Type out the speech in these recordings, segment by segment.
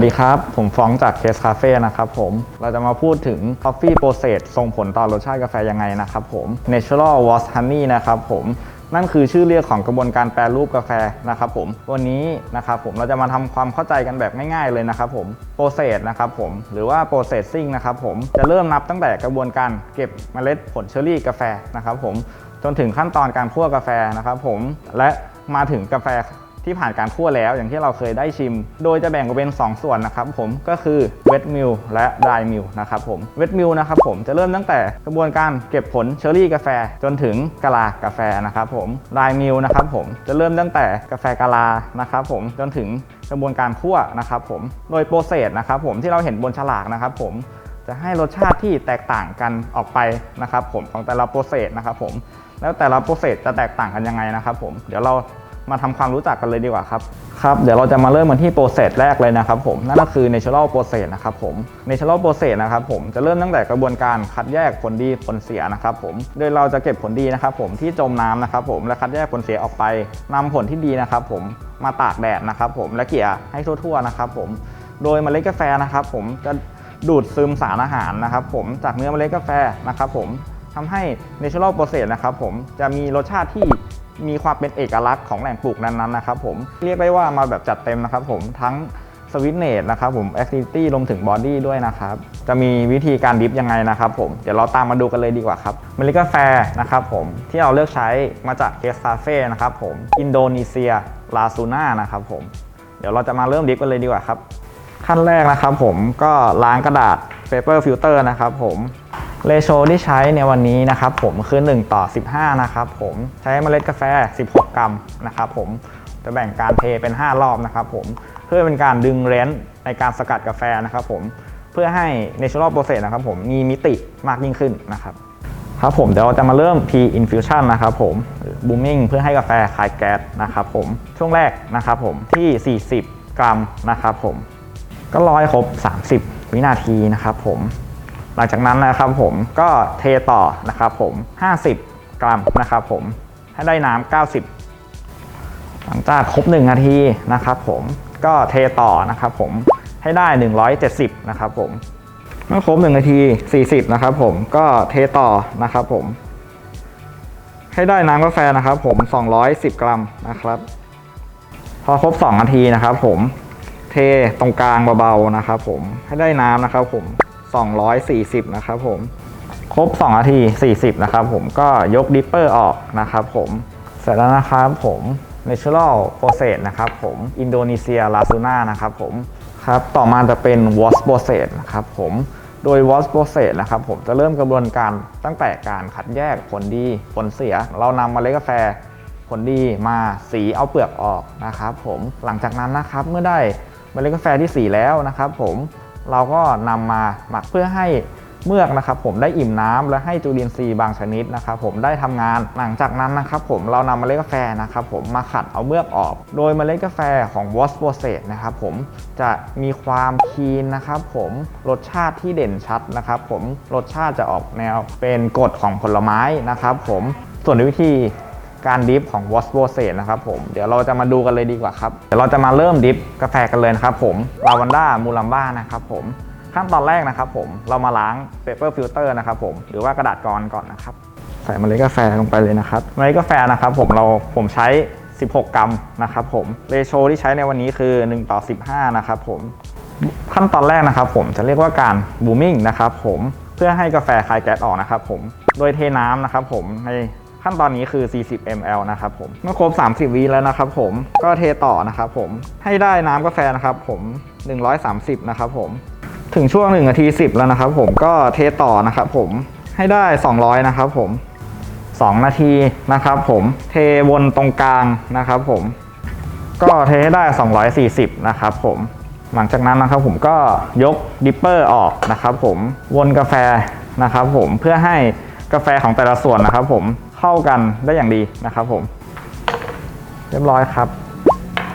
วัสดีครับ ผมฟ้องจากเคสคาเฟ่นะครับผม เราจะมาพูดถึง Coffee Process ส่งผลต่อรสชาติกาแฟยังไงนะครับผม Natural Was Honey นะครับผม นั่นคือชื่อเรียกของกระบวนการแปรรูปกาแฟนะครับผม วันนี้นะครับผมเราจะมาทำความเข้าใจกันแบบง่ายๆเลยนะครับผม Process นะครับผม หรือว่า Processing นะครับผม จะเริ่มนับตั้งแต่กระบวนการเก็บเมล็ดผลเชอร์รี่กาแฟนะครับผม จนถึงขั้นตอนการคั่วกาแฟนะครับผม และมาถึงกาแฟ ที่ผ่านการคั่วแล้วอย่างที่เราเคยได้ชิม โดยจะแบ่งออกเป็น 2 ส่วนนะครับผมก็คือเวทมิลและด y มิลนะครับผมเวทมิลนะครับผมจะเริ่มตั้งแต่กระบวนการเก็บผลเชอร์รี่กาแฟ จนถึงกะลากาแฟนะครับผมด y มิลนะครับผมจะเริ่มตั้งแต่กาแฟกะลานะครับผมจนถึงกระบวนการคั่วนะครับผมโดยโปรเซสนะครับผมที่เราเห็นบนฉลากนะครับผมจะให้รสชาติที่แตกต่างกันออกไปนะครับผมของแต่ละโปรเซสนะครับผมแล้วแต่ละโปรเซสจะแตกต่างกันยังไงนะครับผมเดี๋ยวเรา มาทำความรู้จักกันเลยดีกว่าครับครับเดี๋ยวเราจะมาเริ่มกันที่โปรเซสแรกเลยนะครับผมนั่นก็คือ natural process นะครับผม natural process นะครับผมจะเริ่มตั้งแต่กระบวนการคัดแยกผลดีผลเสียนะครับผมโดยเราจะเก็บผลดีนะครับผมที่จมน้ำนะครับผมและคัดแยกผลเสียออกไปนำผลที่ดีนะครับผมมาตากแดดนะครับผมและเกี่ยให้ทั่วๆนะครับผมโดยเมล็ดกาแฟนะครับผมจะดูดซึมสารอาหารนะครับผมจากเนื้อเมล็ดกาแฟนะครับผมทำให้ natural process นะครับผมจะมีรสชาติที่ มีความเป็นเอกลักษณ์ของแหล่งปลูกนั้นๆนะครับผมเรียกได้ว่ามาแบบจัดเต็มนะครับผมทั้งสวิตเนตนะครับผมแอคทิวิตี้รวมถึงบอดี้ด้วยนะครับ จะมีวิธีการดิฟยังไงนะครับผม เดี๋ยวเราตามมาดูกันเลยดีกว่าครับเมล็ดกาแฟนะครับผมที่เราเลือกใช้มาจากเคสคาเฟ่นะครับผม อินโดนีเซีย ลาซูน่านะครับผม เดี๋ยวเราจะมาเริ่มดิฟกันเลยดีกว่าครับ ขั้นแรกนะครับผมก็ล้างกระดาษ paper filter นะครับผม เรโชที่ใช้ในวันนี้นะครับผมคือ 1 ต่อ 15 นะครับผมใช้เมล็ดกาแฟ 16 กรัมนะครับผมจะแบ่งการเทเป็น 5 รอบนะครับผมเพื่อเป็นการดึงเรนส์ในการสกัดกาแฟนะครับผมเพื่อให้ natural process นะครับผมมีมิติมากยิ่งขึ้นนะครับครับผมเดี๋ยวเราจะมาเริ่ม P infusion นะครับผม booming เพื่อให้กาแฟคายแก๊สนะครับผมช่วงแรกนะครับผมที่ 40 กรัมนะครับผมก็รอให้ครบ 30 วินาทีนะครับผม หลังจากนั้นนะครับผมก็เทต่อนะครับผม 50 กรัมนะครับผมให้ได้น้ำ90 หลังจากครบ 1 นาทีนะครับผมก็เทต่อนะครับผมให้ได้ 170 นะครับผมเมื่อครบ 1 นาที 40 นะครับผมก็เทต่อนะครับผม ให้ได้น้ำกาแฟนะครับผม 210 กรัมนะครับ พอครบ 2 นาทีนะครับผมเทตรงกลางเบาๆนะครับผมให้ได้น้ำนะครับผม 240 นะครับผม ครบ 2 นาที 40 นะครับผมก็ยกดิปเปอร์ออกนะครับผมเสร็จแล้วนะครับผม Natural Process นะครับผมอินโดนีเซียลาซูน่านะครับผมครับต่อมาจะเป็น Wash Process นะครับผมโดย Wash Process นะครับผมจะเริ่มกระบวนการตั้งแต่การคัดแยกผลดีผลเสีย เรานำเมาเล็ดกาแฟผลดีมาสีเอาเปลือกออกนะครับผมหลังจากนั้นนะครับเมื่อได้มเมล็ดกาแฟที่สีแล้วนะครับผม เราก็นำมาหมักเพื่อให้เมือกนะครับผมได้อิ่มน้ำและให้จุลินทรีย์บางชนิดนะครับผมได้ทำงานหลังจากนั้นนะครับผมเรานำเมล็ดกาแฟนะครับผมมาขัดเอาเมือกออก โดยเมล็ดกาแฟของ w a s p r o c e s s นะครับผมจะมีความคีนนะครับผมรสชาติที่เด่นชัดนะครับผมรสชาติจะออกแนวเป็นกรดของผลไม้นะครับผมส่วนวิธี การดิฟของ w a s p o s e นะครับผมเดี๋ยวเราจะมาดูกันเลยดีกว่าครับเดี๋ยวเราจะมาเริ่มดิฟกาแฟกันเลยนะครับผมลาวันด้ามูลัมบ้านะครับผมขั้นตอนแรกนะครับผมเรามาล้าง paper filter นะครับผมหรือว่ากระดาษกรอก่อนนะครับใส่เมล็ดกาแฟลงไปเลยนะครับเมล็ดกาแฟนะครับผมเราผมใช้ 16 กรัมนะครับผมเรโชที่ใช้ในวันนี้คือ 1 ต่อ 15 นะครับผมขั้นตอนแรกนะครับผมจะเรียกว่าการบูมมิ่งนะครับผมเพื่อให้กาแฟคายแก๊สออกนะครับผมโดยเทน้ำนะครับผมใน ขั้นตอนนี้คือ 40 ml นะครับผม เมื่อครบ 30วิแล้วนะครับผม ก็เทต่อนะครับผม ให้ได้น้ำกาแฟนะครับผม 130 นะครับผม ถึงช่วง1นาที 10 แล้วนะครับผม ก็เทต่อนะครับผม ให้ได้ 200 นะครับผม 2 นาทีนะครับผม เทวนตรงกลางนะครับผม ก็เทให้ได้ 240 นะครับผมหลังจากนั้นนะครับผมก็ยกดิปเปอร์ออกนะครับผมวนกาแฟนะครับผมเพื่อให้กาแฟของแต่ละส่วนนะครับผม เข้ากันได้อย่างดีนะครับผม เรียบร้อยครับ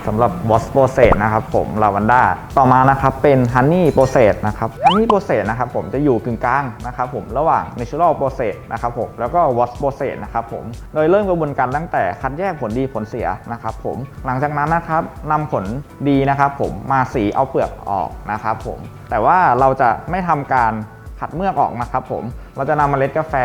สำหรับ w a s p r o c e s นะครับผมลาวันด้าต่อมานะครับเป็น Honey Process นะครับ Honey Process นะครับผมจะอยู่กึ่งกลางนะครับผมระหว่าง Natural Process นะครับผมแล้วก็ w a s Process นะครับผมโดยเริ่มกระบวนการตั้งแต่คัดแยกผลดีผลเสียนะครับผมหลังจากนั้นนะครับนำผลดีนะครับผมมาสีเอาเปลือกออกนะครับผมแต่ว่าเราจะไม่ทำการ ขัดเมือกออกนะครับผมเราจะนำเมล็ดกาแฟ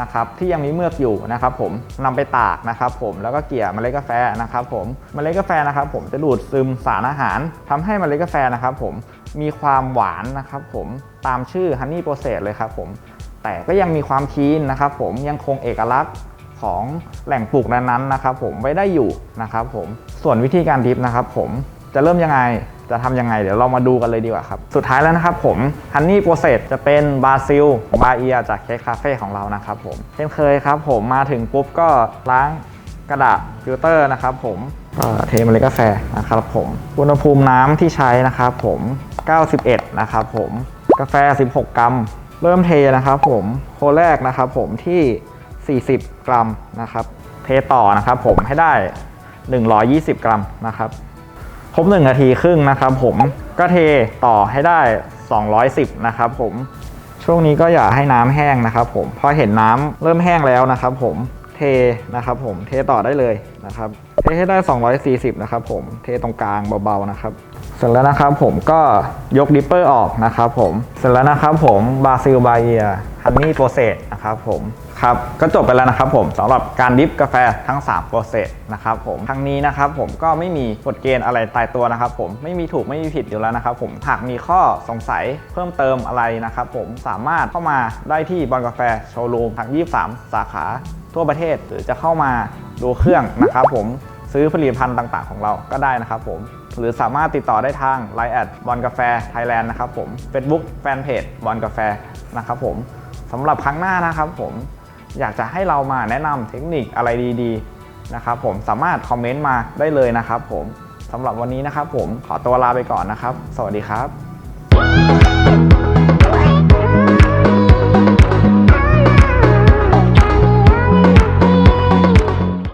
นะครับที่ยังมีเมือกอยู่นะครับผมนำไปตากนะครับผมแล้วก็เกี่ยเมล็ดกาแฟนะครับผมเมล็ดกาแฟนะครับผมจะดูดซึมสารอาหารทำให้เมล็ดกาแฟนะครับผมมีความหวานนะครับผมตามชื่อ Honey Process เลยครับผมแต่ก็ยังมีความคีนนะครับผมยังคงเอกลักษณ์ของแหล่งปลูกนั้นๆนะครับผมไว้ได้อยู่นะครับผมส่วนวิธีการดริฟนะครับผมจะเริ่มยังไง จะทำยังไงเดี๋ยวเรามาดูกันเลยดีกว่าครับ สุดท้ายแล้วนะครับผมฮันนี่โปรเซสจะเป็นบาซิลบาเอียจากเค้กคาเฟ่ของเรานะครับผมเช่นเคยครับผมมาถึงปุ๊บก็ล้างกระดาษฟิลเตอร์นะครับผมก็เทเมล็ดกาแฟนะครับผมอุณหภูมิน้ำที่ใช้นะครับผม 91 นะครับผมกาแฟ 16 กรัม เริ่มเทนะครับผมโคแรกนะครับผมที่ 40 กรัมนะครับ เทต่อนะครับผมให้ได้ 120 กรัมนะครับ รบ1นาทีครึ่งนะครับผมก็เทต่อให้ได้ 210 นะครับผมช่วงนี้ก็อย่าให้น้ำแห้งนะครับผมพอเห็นน้ำเริ่มแห้งแล้วนะครับผมเทนะครับผมเทต่อได้เลยนะครับเทให้ได้ 240 นะครับผมเทตรงกลางเบาๆนะครับ เสร็จแล้วนะครับผมก็ยกดิปเปอร์ออกนะครับผมเสร็จแล้วนะครับผมบาซิลบาเอียฮันนี่โปรเซสนะครับผม ครับก็จบไปแล้วนะครับผมสำหรับการดิฟกาแฟทั้ง3โปรเซสนะครับผมทั้งนี้นะครับผมก็ไม่มีกฎเกณฑ์อะไรตายตัวนะครับผมไม่มีถูกไม่มีผิดอยู่แล้วนะครับผมหากมีข้อสงสัยเพิ่มเติมอะไรนะครับผมสามารถเข้ามาได้ที่บอลกาแฟโชว์รูมทั้ง 23 สาขาทั่วประเทศหรือจะเข้ามาดูเครื่องนะครับผมซื้อผลิตภัณฑ์ต่างๆของเราก็ได้นะครับผมหรือสามารถติดต่อได้ทาง Line แอดบอลกาแฟไทยแลนด์นะครับผม Facebook Fanpage บอลกาแฟนะครับผมสำหรับครั้งหน้านะครับผม อยากจะให้เรามาแนะนำเทคนิคอะไรดีๆนะครับผมสามารถคอมเมนต์มาได้เลยนะครับผมสำหรับวันนี้นะครับผมขอตัวลาไปก่อนนะครับ สวัสดีครับ